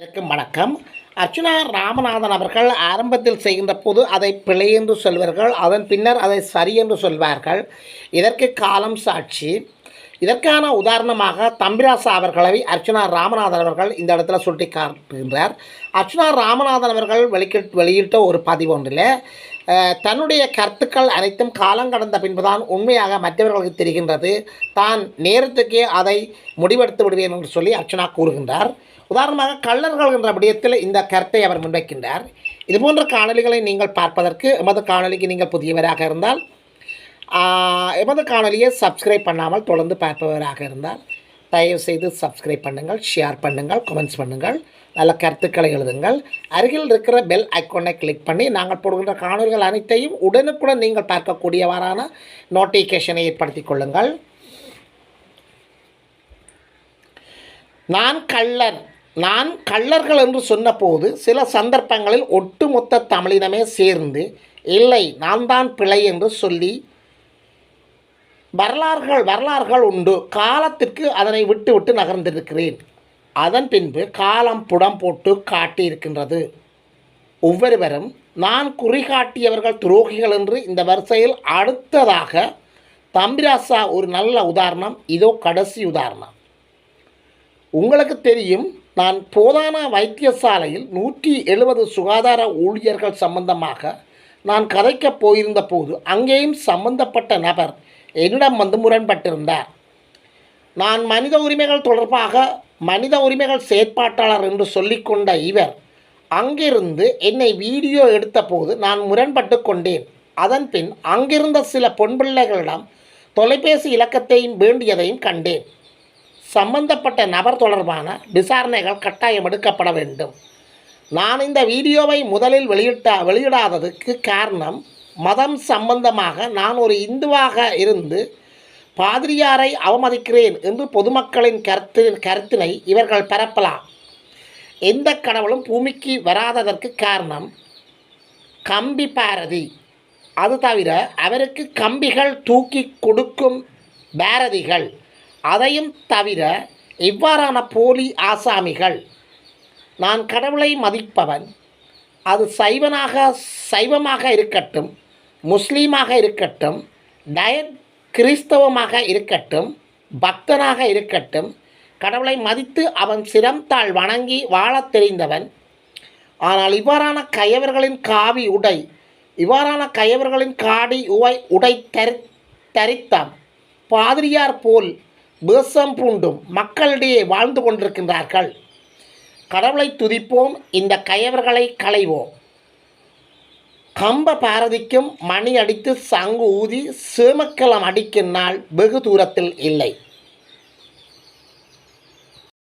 வணக்கம். அர்ச்சுனா ராமநாதன் அவர்கள் ஆரம்பத்தில் செய்கின்ற போது அதை பிழை என்று சொல்வார்கள் அதன் பின்னர் அதை சரி என்று சொல்வார்கள். இதற்கு காலம் சாட்சி. இதற்கான உதாரணமாக தம்பிராசா அவர்களை அர்ச்சுனா ராமநாதன் அவர்கள் இந்த இடத்துல சுட்டி காட்டுகின்றார் அர்ச்சுனா ராமநாதன் அவர்கள் வெளிக்கிட்டு வெளியிட்ட ஒரு பதிவு ஒன்றில் தன்னுடைய கருத்துக்கள் அனைத்தும் காலம் கடந்த பின்புதான் உண்மையாக மற்றவர்களுக்கு தெரிகின்றது. தான் நேரத்துக்கே அதை முடிவெடுத்து விடுவேன் என்று சொல்லி அர்ச்சனா கூறுகின்றார். உதாரணமாக கள்ளர்கள் என்ற விடயத்தில் இந்த கருத்தை அவர் முன்வைக்கின்றார். இதுபோன்ற காணொலிகளை நீங்கள் பார்ப்பதற்கு எமது காணொலிக்கு நீங்கள் புதியவராக இருந்தால் எமது காணொலியை சப்ஸ்கிரைப் பண்ணாமல் தொடர்ந்து பார்ப்பவராக இருந்தால் தயவு செய்து சப்ஸ்கிரைப் பண்ணுங்கள் ஷேர் பண்ணுங்கள் கமெண்ட்ஸ் பண்ணுங்கள் நல்ல கருத்துக்களை எழுதுங்கள். அருகில் இருக்கிற பெல் ஐக்கோனை கிளிக் பண்ணி நாங்கள் போடுகின்ற காணொலிகள் அனைத்தையும் உடனுக்குடன் நீங்கள் பார்க்கக்கூடியவாறான நோட்டிஃபிகேஷனை ஏற்படுத்திக் கொள்ளுங்கள். நான் கள்ளர். நான் கள்ளர்கள் என்று சொன்னபோது சில சந்தர்ப்பங்களில் ஒட்டுமொத்த தமிழினமே சேர்ந்து இல்லை நான் தான் பிழை என்று சொல்லி வரலாறுகள் வரலாறுகள் உண்டு. காலத்திற்கு அதனை விட்டு விட்டு நகர்ந்திருக்கிறேன். அதன் பின்பு காலம் புடம் போட்டு காட்டியிருக்கின்றது. ஒவ்வொருவரும் நான் குறிகாட்டியவர்கள் துரோகிகள் என்று இந்த வரிசையில் அடுத்ததாக தம்பிராசா ஒரு நல்ல உதாரணம் இதோ கடைசி உதாரணம். உங்களுக்கு தெரியும் நான் போதானா வைத்தியசாலையில் நூற்றி எழுபது சுகாதார ஊழியர்கள் சம்பந்தமாக நான் கதைக்கப் போயிருந்த போது அங்கேயும் சம்பந்தப்பட்ட நபர் என்னிடம் வந்து முரண்பட்டிருந்தார். நான் மனித உரிமைகள் தொடர்பாக மனித உரிமைகள் செயற்பாட்டாளர் என்று சொல்லிக்கொண்ட இவர் அங்கிருந்து என்னை வீடியோ எடுத்தபோது நான் முரண்பட்டு கொண்டேன். அதன் பின் அங்கிருந்த சில பொன்பிள்ளைகளிடம் தொலைபேசி இலக்கத்தையும் வேண்டியதையும் கண்டேன். சம்பந்தப்பட்ட நபர் தொடர்பான விசாரணைகள் கட்டாயம் எடுக்கப்பட வேண்டும். நான் இந்த வீடியோவை முதலில் வெளியிட்ட வெளியிடாததுக்கு காரணம் மதம் சம்பந்தமாக நான் ஒரு இந்துவாக இருந்து பாதிரியாரை அவமதிக்கிறேன் என்று பொதுமக்களின் கருத்து கருத்தினை இவர்கள் பரப்பலாம். எந்த கடவுளும் பூமிக்கு வராததற்கு காரணம் கம்பி பாரதி. அது தவிர அவருக்கு கம்பிகள் தூக்கி கொடுக்கும் பாரதிகள். அதையும் தவிர இவ்வாறான போலி ஆசாமிகள். நான் கடவுளை மதிப்பவன். அது சைவனாக சைவமாக இருக்கட்டும். முஸ்லீமாக இருக்கட்டும் டயட் கிறிஸ்தவமாக இருக்கட்டும் பக்தனாக இருக்கட்டும் கடவுளை மதித்து அவன் சிரம்தாள் வணங்கி வாழத் தெரிந்தவன். ஆனால் இவ்வாறான கயவர்களின் காவி உடை இவ்வாறான கயவர்களின் காடி உவை உடை தரி தரித்தான் பாதிரியார் போல் வேஷம் பூண்டும் மக்களிடையே வாழ்ந்து கொண்டிருக்கின்றார்கள். கடவுளை துதிப்போம் இந்த கயவர்களை களைவோம். கம்ப பாரதிக்கும் மணி அடித்து சங்கு ஊதி சேமக்கலம் அடிக்கும் நாள் வெகு தூரத்தில் இல்லை.